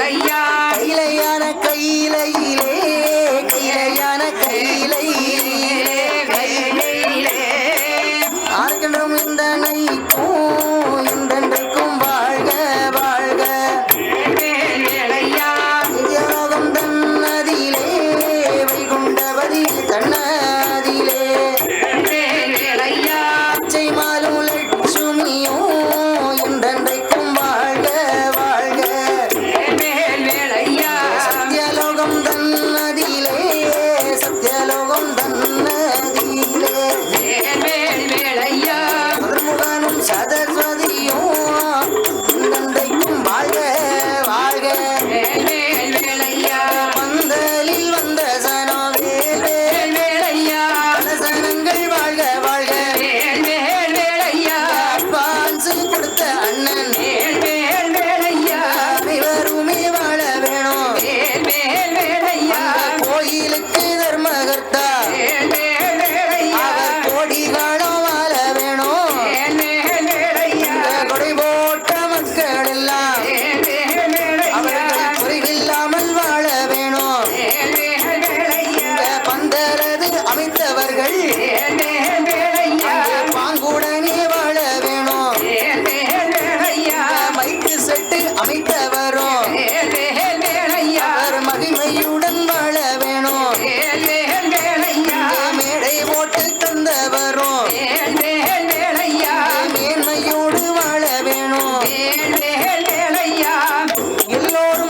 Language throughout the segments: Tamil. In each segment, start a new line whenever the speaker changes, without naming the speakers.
வேலையா
கைலையான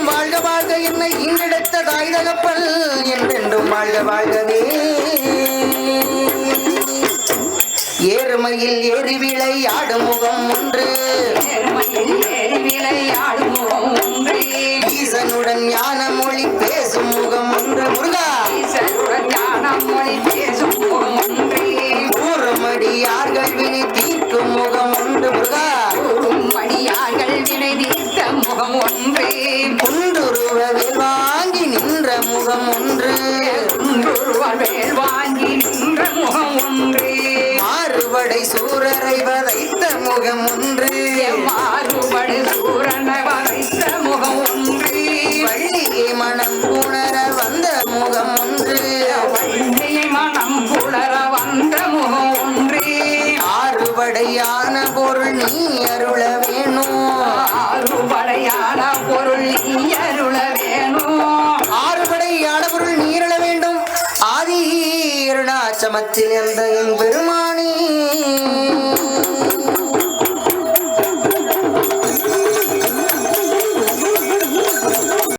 வாழ்க வாழ்க என்னை இங்கெடுத்த தாய் தகப்பல் என்றென்றும் வாழ்க வாழ்கவே. ஏறுமையில் ஏறி விளையாடும் முகம் ஒன்று. ஈசனுடன் ஞான மொழி பேசும் முகம் ஒன்று. முருகா! ஊரமடியார்கள் வினை தீர்க்கும் முகம் ஒன்று. முருகா!
முகம் ஒன்றே.
குன்றுருவவில் வாங்கி நின்ற முகம் ஒன்று.
வேல்
மாறுபடை சூரரை வதைத்த முகம் ஒன்று.
மாறுபடு சூரனை வரைத்த முகம் ஒன்றே.
வள்ளியை மனம் உணர வந்த முகம் ஒன்று.
வள்ளியை மனம் புலர வந்த முகம் ஒன்றே.
ஆறுபடையான பொருள் நீ அருள வேணும்.
ஆறுபடையான பொருள் நீ அருள
அருணாச்சமத்தில் எந்த என்